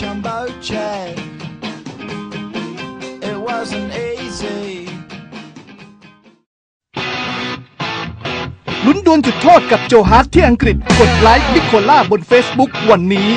jumbo jet. It wasn't easy. ลุ้นดวลจุดโทษกับโจฮาร์ทที่อังกฤษ กดไลค์นิโคล่าบน Facebook วันนี้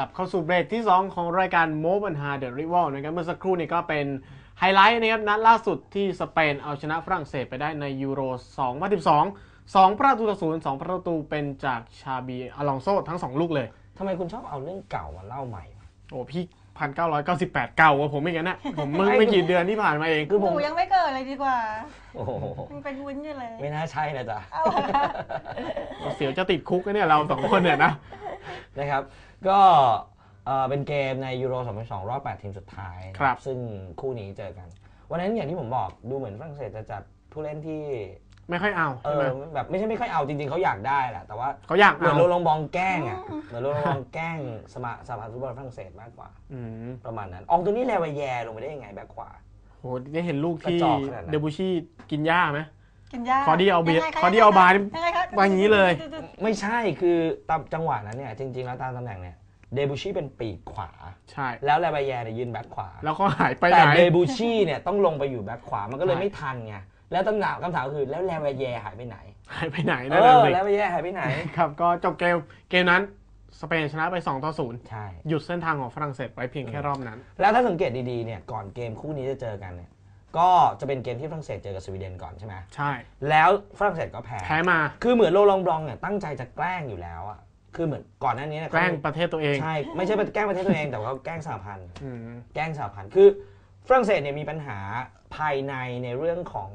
กลับเข้าสู่เบรกที่ 2 ของรายการโมบันฮาเดอะริวอลนะครับเมื่อสักครู่นี้ก็เป็นไฮไลท์นะครับนัดล่าสุดที่สเปนเอาชนะฝรั่งเศสไปได้ในยูโร 2012 2 ประตูต่อศูนย์2ประตูเป็นจากชาบีอลองโซทั้ง 2 ลูกเลยทำไมคุณชอบเอาเรื่องเก่ามาเล่าใหม่วะโอ้พี่พันเก้าร้อยเก้าสิบแปดเก่ากว่าผมอีกนะ ผมเมื่อไม่กี่เดือนที่ผ่านมาเองคือหผม นูยังไม่เกิดเลยดีกว่าโอ้โหมันเป็นวุ้นอยู่เลย ไม่น่าใช่นะจ๊ะ เอาละ เสียวจะติดคุกนะเนี่ยเราสองคนเนี่ยนะ นะครับ ก็เอ่อเป็นเกมในยูโร 2012รอบ 8 ทีมสุดท้ายนะครับ ซึ่งคู่นี้เจอกัน วันนั้นอย่างที่ผมบอกดูเหมือนฝรั่งเศสจะจัดผู้เล่นที่ ไม่ค่อยเอาเอใช่ไหมอแบบไม่ใช่ไม่ค่อยเอาจริงๆเขาอยากได้แหละแต่ว่า เขาอยากเหมือนเอาโรลองบองแกล้งอะเหมือนโรลองบองแกล้งสมาสมาพันธ์ฟุตบอลฝรั่งเศสมากกว่า อืมประมาณนั้น อองตัวนี้แลวาแยลงไปได้ยังไงแบ็คขวา โหได้เห็นลูกที่กระจอกขนาดนั้น เดบูชี่กินหญ้าไหม กินยาขอดีเอาเบียร์ยังไงคะขอดีเอาบาร์นี่ยังไงคะวางอย่างนี้เลย ไม่ใช่คือตามจังหวะนั้นเนี่ยจริง ๆ แล้วตามตำแหน่งเนี่ยเดบูชี่เป็นปีกขวา ใช่ แล้วแลวาแยเนี่ยยืนแบ็คขวา แล้วก็หายไปไหแต่น เดบูชี่เนี่ยต้องลงไปอยู่แบ็คขวามันก็เลยใช่ ไม่ทันไงแล้วคำถามคำถามคือแล้วแลวาแยหายไปไหนหายไปไหนเอนั่นน่ะอสิแลวาแยหายไปไหน ครับก็จบเกมเกมนั้นสเปนชนะไป2ต่อใช่ 0หยุดเส้นทางของฝรั่งเศสไว้เพียงแค่รอบนั้น แล้วถ้าสังเกตดีๆเนี่ยก่อนเกมคู่นี้จะเจอกันเนี่ย ก็จะเป็นเกมที่ฝรั่งเศสเจอกับสวีเดนก่อนใช่ไหมใช่ แล้วฝรั่งเศสก็แพ้ แพ้มา คือเหมือนโรลองบลองเนี่ยตั้งใจจะแกล้งอยู่แล้วอะคือเหมือนก่อนหน้านี้เนี่ยแกล้งประเทศตัวเอง ใช่ ไม่ใช่แกล้งประเทศตัวเอง แต่ว่าแกล้งสหพันธ์อืมแกล้งสหพันธ์ คือฝรั่งเศสเนี่ยมีปัญหาภายในในเรื่องของ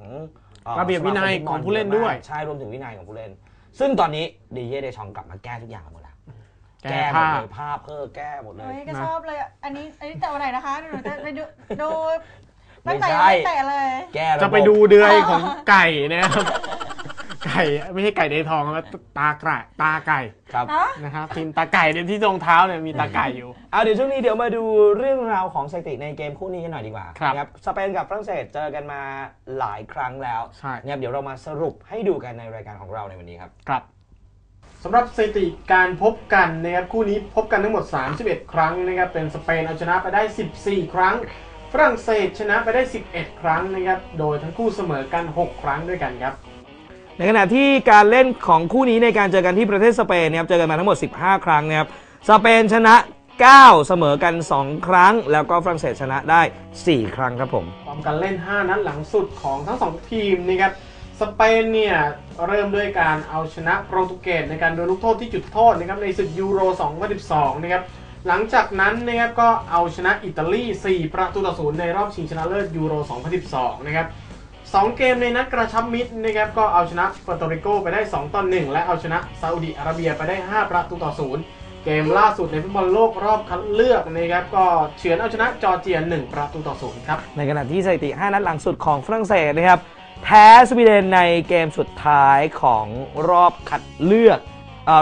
อ่อระเบียบวินัยสมาคมฟุตบของผู้เล่นด้วย ใช่รวมถึงวินัยของผู้เล่น ซึ่งตอนนี้ดีเย่เดชองกลับมาแก้ทุกอย่างหมดแล้วแก้หมผ้าดเลยภาพเพิ่มแก้หมดเลเฮ้ยยก็นะชอบเลยอะอันนี้อันนี้แต่วันไหนนะคะหนูจะไปดูดูไม่ ตั้งแต่ใช่ตั้งแต่เลย แก้รบบจะไปดูเดือยของไก่นะครับ ไก่ไม่ใช่ไก่ในทองครับตาไก่ตาไก่ครับฮะนะครับทีมตาไก่เนี่ยที่รองเท้าเนี่ยมีตาไก่อยู่ เอาเดี๋ยวช่วงนี้เดี๋ยวมาดูเรื่องราวของสถิติในเกมคู่นี้กันหน่อยดีกว่าครับ นะสเปนกับฝรั่งเศสเจอกันมาหลายครั้งแล้วใช่ นะครับเดี๋ยวเรามาสรุปให้ดูกันในรายการของเราในวันนี้ครับ ครับ สำหรับสถิติการพบกันนะครับคู่นี้พบกันทั้งหมด 31 ครั้งนะครับเป็นสเปนเอาชนะไปได้ 14 ครั้ง ฝรั่งเศสชนะไปได้ 11 ครั้งนะครับ โดยทั้งคู่เสมอกัน 6 ครั้งด้วยกันครับ ในขณะที่การเล่นของคู่นี้ในการเจอกันที่ประเทศสเปนนะครับ เจอกันมาทั้งหมด 15 ครั้งนะครับ สเปนชนะ 9 เสมอกัน 2 ครั้ง แล้วก็ฝรั่งเศสชนะได้ 4 ครั้งครับผมพร้อมกันเล่น 5 นัดหลังสุดของทั้ง 2 ทีมนะครับ สเปนเนี่ยเริ่มด้วยการเอาชนะโปรตุเกสในการโดนลูกโทษที่จุดโทษนะครับในศึกยูโร 2012 นะครับ หลังจากนั้นนะครับก็เอาชนะอิตาลี 4 ประตูต่อศูนย์ในรอบชิงชนะเลิศยูโร 2012 นะครับ2เกมในนัดกระชับมิตรนะครับก็เอาชนะปอร์โตริโกไปได้ 2 ต่อ 1 และเอาชนะซาอุดิอาระเบียไปได้ 5 ประตูต่อศูนย์เกมล่าสุดในฟุตบอลโลกรอบคัดเลือกนะครับก็เฉือนเอาชนะจอร์เจีย 1 ประตูต่อศูนย์ครับ ในขณะที่สถิติ 5 นัดหลังสุดของฝรั่งเศสนะครับแพ้สวีเดนในเกมสุดท้ายของรอบคัดเลือก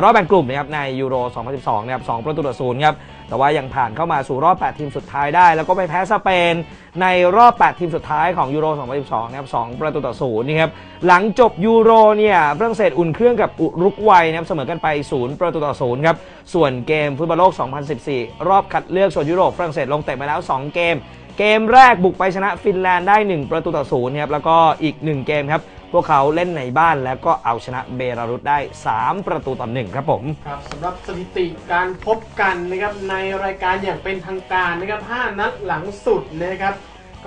รอบแบ่งกลุ่มนะครับในยูโร 2012นะครับ2ประตูต่อศูนย์ครับแต่ว่ายังผ่านเข้ามาสู่รอบ 8 ทีมสุดท้ายได้ แล้วก็ไปแพ้สเปนในรอบ 8 ทีมสุดท้ายของยูโร 2012นะครับ2ประตูต่อศูนย์นี่ครับหลังจบยูโรเนี่ยฝรั่งเศสอุ่นเครื่องกับอุรุกวัยนะครับเสมอกันไป 0 ประตูต่อศูนย์ครับส่วนเกมฟุตบอลโลก 2014 รอบคัดเลือกโซนยุโรปฝรั่งเศสลงเตะไปแล้ว 2 เกม เกมแรกบุกไปชนะฟินแลนด์ได้ 1 ประตูต่อศูนย์ครับแล้วก็อีก 1 เกมครับ พวกเขาเล่นในบ้านแล้วก็เอาชนะเบลารุสได้ 3 ประตูต่อหนึ่งครับผม ครับสำหรับสถิติการพบกันนะครับในรายการอย่างเป็นทางการนะครับ 5 นัดหลังสุดนะครับ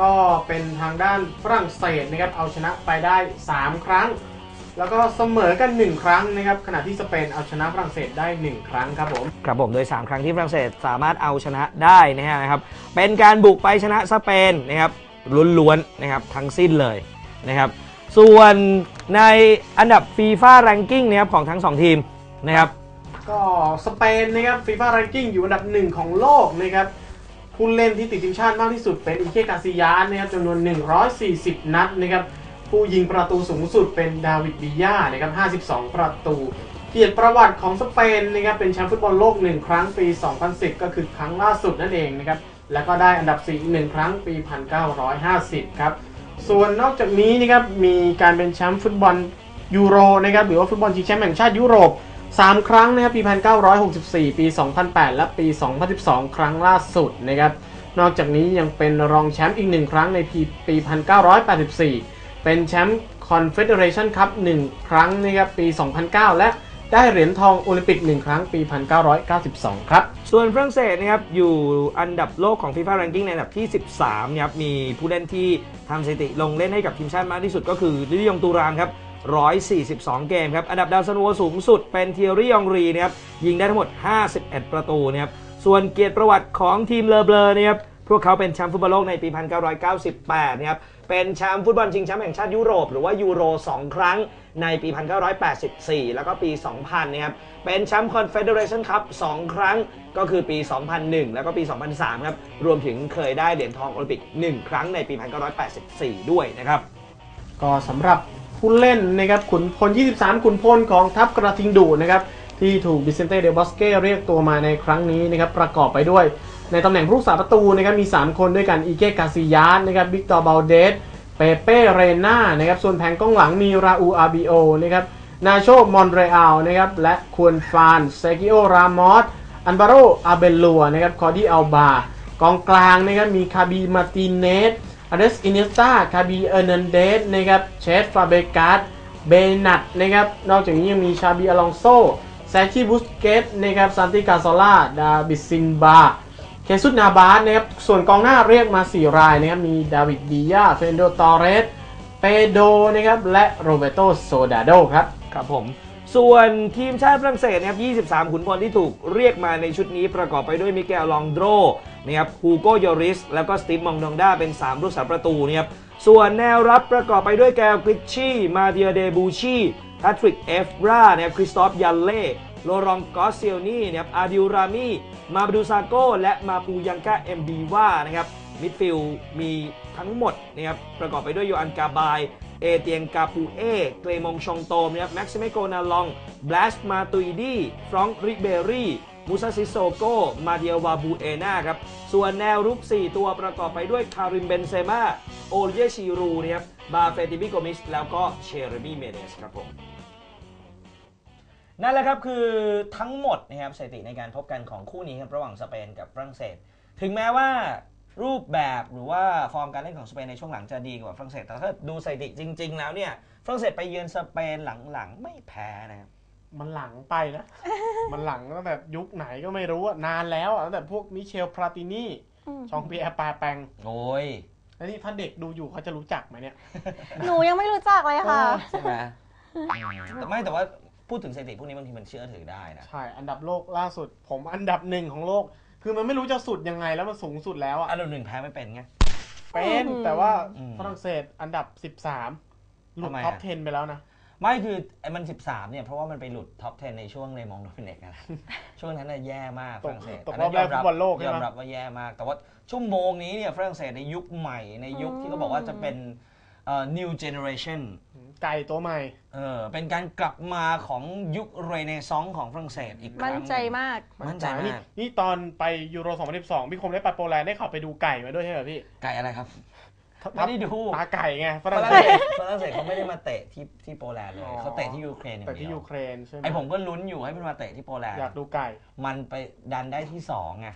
ก็เป็นทางด้านฝรั่งเศสนะครับเอาชนะไปได้ 3 ครั้ง แล้วก็เสมอกัน 1 ครั้งนะครับขณะที่สเปนเอาชนะฝรั่งเศสได้ 1 ครั้งครับผม ครับผมโดย 3 ครั้งที่ฝรั่งเศสสามารถเอาชนะได้นะฮะนะครับ เป็นการบุกไปชนะสเปนนะครับล้วนๆนะครับทั้งสิ้นเลยนะครับ ส่วนในอันดับฟีฟ่าแรงกิ้งนะครับของทั้ง 2 ทีมนะครับ ก็สเปนนะครับฟีฟ่า r ร n กิ้งอยู่อันดับหนึ่งของโลกนะครับผู้เล่นที่ติดทีมชาติมากที่สุดเป็นอิเคกาซิยานนะครับจำนวน 140 นัดนะครับผู้ยิงประตูสูงสุดเป็นดาวิดบิยานะครับ 52 ประตู เกียรติประวัติของสเปนนะครับเป็นแชมป์ฟุตบอลโลก 1 ครั้งปี 2010 ก็คือครั้งล่าสุดนั่นเองนะครับแล้วก็ได้อันดับ 4 อีกหนึ่งครั้งปี 1950 ครับ ส่วนนอกจากนี้นะครับมีการเป็นแชมป์ฟุตบอลยูโรนะครับหรือว่าฟุตบอลชิงแชมป์แห่งชาติยุโรป 3 ครั้งนะครับปี 1964 ปี 2008 และปี 2012 ครั้งล่าสุดนะครับนอกจากนี้ยังเป็นรองแชมป์อีกหนึ่งครั้งในปีปี 1984 เป็นแชมป์คอนเฟเดเรชันคัพ1ครั้งนะครับปี 2009 และ ได้เหรียญทองโอลิมปิก 1 ครั้งปี 1992 ครับ ส่วนฝรั่งเศสนะครับอยู่อันดับโลกของ FIFA Ranking ในอันดับที่ 13นะครับมีผู้เล่นที่ทำสถิติลงเล่นให้กับทีมชาติมากที่สุดก็คือลิลิยงตูรามครับ142 เกมครับ อันดับดาวซันโวสูงสุดเป็นเทียรี่ยองรีนะครับ ยิงได้ทั้งหมด 51 ประตูนะครับ ส่วนเกียรติประวัติของทีมเลอเบลอนะครับ พวกเขาเป็นแชมป์ฟุตบอลโลกในปี 1998 นะครับ เป็นแชมป์ฟุตบอลชิงแชมป์แห่งชาติยุโรป หรือว่ายูโร 2 ครั้งในปี 1984 แล้วก็ปี 2000 นะครับ เป็นแชมป์คอนเฟเดเรชันคัพ2ครั้งก็คือปี 2001 แล้วก็ปี 2003 ครับ รวมถึงเคยได้เหรียญทองโอลิมปิก 1 ครั้งในปี 1984 ด้วยนะครับ ก็สำหรับผู้เล่นนะครับขุนพล 23 ขุนพลของทัพกระทิงดูนะครับที่ถูกบิเซนเต้เดลบอสเก้เรียกตัวมาในครั้งนี้นะครับประกอบไปด้วย ในตำแหน่งผู้รักษาประตูนะครับมี 3 คนด้วยกันอีเกกาซิยาสนะครับบิกตอร์บาลเดสเปเป้เรน่านะครับส่วนแผงกล้องหลังมีราอูอาบิโอนะครับนาโชมอนเรอัลนะครับและควนฟานเซกิโอรามอสอันบาโรอาเบลัวนะครับคอร์ดี้อัลบากองกลางนะครับมีคาบีมาติเนสอเดสอินิสตาคาบีเอร์นันเดสนะครับเชสฟาเบกาสเบนัตนะครับนอกจากนี้ยังมีชาบีอลองโซแซชิบุสเกตนะครับซันติกาโซล่าดาบิซินบา เคซุดนาบาสนะครับ ส่วนกองหน้าเรียกมา 4 รายนะครับ มีดาวิดดียาเฟนโดตอเรส เปโดนะครับ และโรเบโตโซดาโดครับ ครับผม ส่วนทีมชาติฝรั่งเศสนะครับ 23 ขุนพลที่ถูกเรียกมาในชุดนี้ประกอบไปด้วยมิเกลลองโดรนะครับ ฮูโกโยริส แล้วก็สตีฟมองดองดาเป็น 3 ลูกสาประตูนะครับ ส่วนแนวรับประกอบไปด้วยแกลกริชชี่ มาเดียเดบูชีแพทริก เอฟรานะครับ คริสตอฟ ยันเล่ โลรองกอสเซียนี่นะครับอาดิวรามีมาบดูซาโกและมาปูยังกาเอ็มบีว่านะครับมิดฟิลมีทั้งหมดนะครับประกอบไปด้วยโยอันกาบายเอเตียงกาปูเอ เกรมงชองโตมนะครับแม็กซิเมโกนาลองบลัสมาตุยดีฟรองริเบรี่มูซาซิโซโก มาเดียวาบูเอนาครับ ส่วนแนวรุก 4 ตัวประกอบไปด้วยคาริมเบนเซมาโอเยชิรูนะครับ บาเฟติบิโกมิส แล้วก็เชเรมีเมเดสครับผม นั่นแหละครับคือทั้งหมดนะครับสถิติในการพบกันของคู่นี้ครับระหว่างสเปนกับฝรั่งเศส ถึงแม้ว่ารูปแบบหรือว่าฟอร์มการเล่นของสเปนในช่วงหลังจะดีกว่าฝรั่งเศสแต่ถ้าดูสถิติจริง ๆ แล้วเนี่ยฝรั่งเศสไปเยือนสเปนหลังๆไม่แพ้นะครับมันหลังไปนะ มันหลังตั้งแต่ยุคไหนก็ไม่รู้อะนานแล้วอะตั้งแต่พวกมิเชลพราตินีชองปีแอร์ปาแปงโอ้ยแล้วนี่ถ้าเด็กดูอยู่เขาจะรู้จักไหมเนี่ย หนูยังไม่รู้จักเลยค่ะ ใช่ไหมแต่ไม่แต่ว่า พูดถึงสถิติพวกนี้บางทีมันเชื่อถือได้นะใช่ อันดับโลกล่าสุด ผมอันดับหนึ่งของโลก คือมันไม่รู้จะสุดยังไงแล้วมันสูงสุดแล้วอะอันดับหนึ่งแพ้ไม่เป็นไง เป็นอืมแต่ว่าอืม ฝรั่งเศสอันดับ 13 หลุดทำไมท็อป อะ 10 ไปแล้วนะ ไม่คือไอ้มัน 13 เนี่ย เพราะว่ามันไปหลุดท็อป 10 ในช่วงเลมองโดฟินเนกนะ ช่วงนั้นน่ะแย่มากฝตกรั่งเศสตกนนั้นรอบแรกฟุตบอลโลกใช่ยไหม อมรับว่าแย่มาก แต่ว่าชั่วโมงนี้เนี่ยฝรั่งเศสในยุคใหม่ในยุคที่เขาบอกว่าจะเป็นเอ่อ new generation ไก่ตัวใหม่ เออเป็นการกลับมาของยุคเรเนซองส์ของฝรั่งเศสอีกครั้งมั่นใจมาก มั่นใจนี่มากนี่ตอนไปยูโร 2012 พี่คมได้ไปโปแลนด์ได้เขับไปดูไก่มาด้วยใช่ไหมพี่ไก่อะไรครับ ไม่ได้ดู ตาไก่ไงฝฝรั่งรั่งเศเศสสฝรั่งเศสเขาไม่ได้มาเตะที่ที่โปแลนด์เลยอ๋อเขาเตะที่ยูเครนอย่างแต่เดีที่ยยูวเครนใช่ไหมไอผมก็ลุ้นอยู่ให้มันมาเตะที่โปแลนด์อยากดูไก่ มันไปดันได้ที่สองไง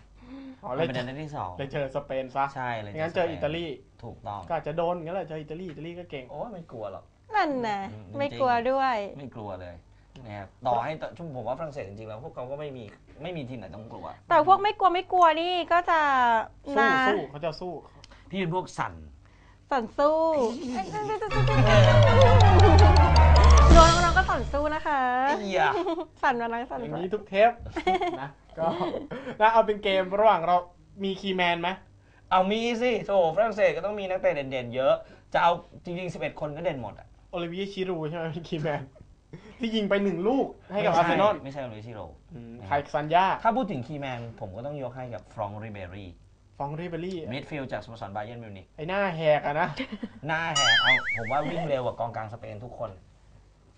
อ๋อมันเลยไปดันได้ที่สองเลยเจอสเปนซะใช่เลยงั้นเจออิตาลีถูกต้องก็อาจจะโดนงั้นแหละเจออิตาลีอิตาลีก็เก่ง โอ้ยไม่กลัวหรอก นั่นนะอืมไม่กลัวด้วย ไม่กลัวเลยนะครับต่อให้ต่อชุ่มผมว่าฝรั่งเศสจริงๆแล้วพวกเขาก็ไม่มีไม่มีทีมไหนต้องกลัว แต่พวกไม่กลัวไม่กลัวนี่ก็จะสู้นะสู้เขาจะสู้ พี่เป็นพวกสั่น สั่นสู้น้องน้องๆก็สั่นสู้นะคะเอียสั่นมานังสั่นอย่างมานี้ทุกเทปนะ ก็นะเอาเป็นเกมระหว่างเรามีคีย์แมนไหมเอามีสิโถฝรั่งเศสก็ต้องมีนักเตะเด่นๆเยอะ จะเอาจริงๆ 11 คนก็เด่นหมดอะโอลิเวียชิรูใช่ไหมเป็นคีย์แมน ที่ยิงไปหนึ่งลูกให้กับอาร์เซนอลไม่ใช่โอลิชิโรอืมไคซันยาถ้าพูดถึงคีย์แมนผมก็ต้องยกให้กับฟรองริเบรี่ฟองริเบอรี่มิดฟิลด์จากสโมสรบาเยิร์นมิวนิกไอหน้าแหกอะนะ หน้าแหกเอาผมว่าวิ่งเร็วกว่ากองกลางสเปนทุกคน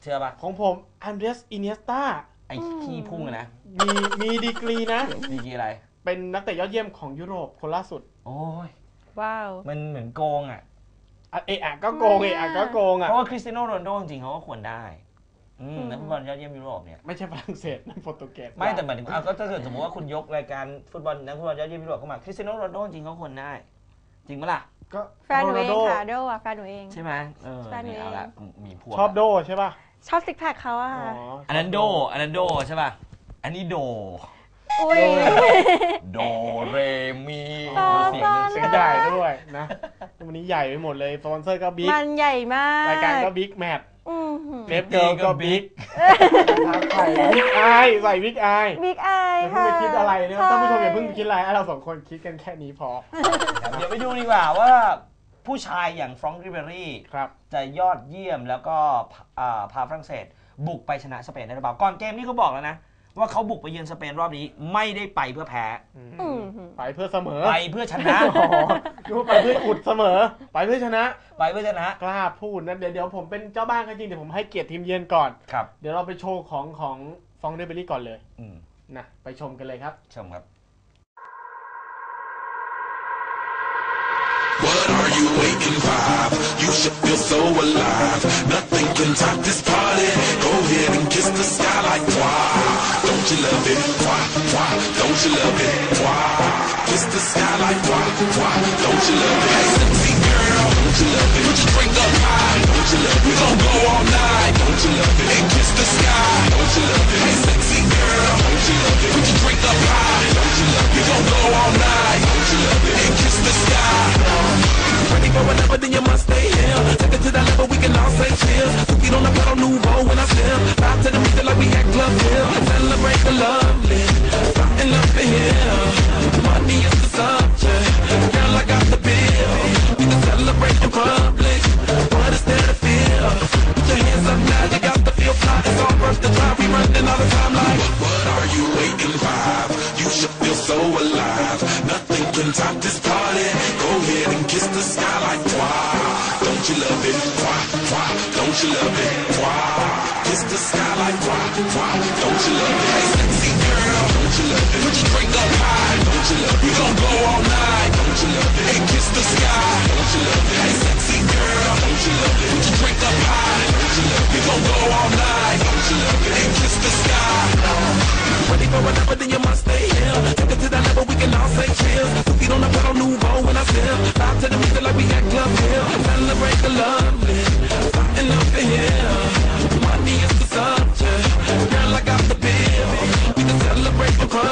เชื่อปะของผมอันเดรสอินเนสตา ไอ้ขี้พุ่งอะนะมีมีดีกรีนะ ดีกีอะไร เป็นนักเตะยอดเยี่ยมของยุโรปคนล่าสุดโอ้ยว้าว มันเหมือนโกงอะ อะเอะอะก็โกงเอะอะก็โกงเพอะราะว่าคริสเตียโนโรนลโดจริงๆเขาก็ควรได้อืมอืม นักฟุตบอลยอดเยี่ยมยุโรปเนี่ย ไม่ใช่ฝรั่งเศสนั่นโปรตุเกสไม่แต่หมายถึงเอาก็ถ้าเกิดสมมติว่าคุณยกรายการฟุตบอลนักฟุตบอลยอดเยี่ยมยุโรปเข้ามาคริสเตียโนโรนลโดจริงๆเขาควรได้ จริงปะล่ะ ก็แฟนหนูเองโรค่ะลาโดอะแฟนหนูเอง ใช่ไหมเออใช่นี่เอาละมีพวกชอบโดใช่ป่ะ ชอบซิกแพคเขาอะอ๋อค่ะ อันนั้นโด อันนั้นโดใช่ป่ะ อันนี้โด อุ้ย โดเรมีตอนเสียงตอนเสียงใหญ่ด้วยนะวันนี้ใหญ่ไปหมดเลยสปอนเซอร์ก็บิ๊กมันใหญ่มากรายการก็บิ๊กแมทอือหือเล็บเกิร์ลก็บิ๊กใส่บิ๊กไอใส่บิ๊กไอบิ๊กไออย่าเพิ่งค่ะไปคิดอะไรนะท่านผู้ชมอย่าเพิ่งไปคิดอะไรเราสองคนคิดกันแค่นี้พอ เดี๋ยวไปดูดีกว่าว่า ผู้ชายอย่างฟรองก์ริเบรี่ครับ จะยอดเยี่ยมแล้วก็พาอ่าพาฝรั่งเศส บุกไปชนะสเปนได้หรือเปล่าก่อนเกมนี้เขาบอกแล้วนะ ว่าเขาบุกไปเยือนสเปนรอบนี้ไม่ได้ไปเพื่อแพ้ อือหือไปเพื่อเสมอไปเพื่อชนะ อ๋อดูไปเพื่ออุดเสมอ ไปเพื่อชนะ ไปเพื่อชนะกล้าพูดนะเดี๋ยวเดี๋ยวผมเป็นเจ้าบ้านก็จริงเดี๋ยวผมให้เกียรติทีมเยือนก่อน ครับเดี๋ยวเราไปโชว์ของของฟองเดเบอรี่ก่อนเลยอืมนะไปชมกันเลยครับ ชมครับ you waiting? You should feel so alive. Nothing can top this party. Go ahead and kiss the sky like wow. Don't you love it? Why, why? Don't you love it? Why? Kiss the sky like why, why? Don't you love it? Hey, sexy girl, don't you love it? Put your drink up high, don't you love it? We gon' go all night, don't you love it? they feel. Put on the pedal, new nouveau when I feel. Bow to the music like we had club feel. Celebrate the love. For whatever, then you must stay here. Take it to that level, we can all say cheers. Two feet on the pedal, new nouveau when I step. Vibe to the music like we at Club Hill. Celebrate the lovely.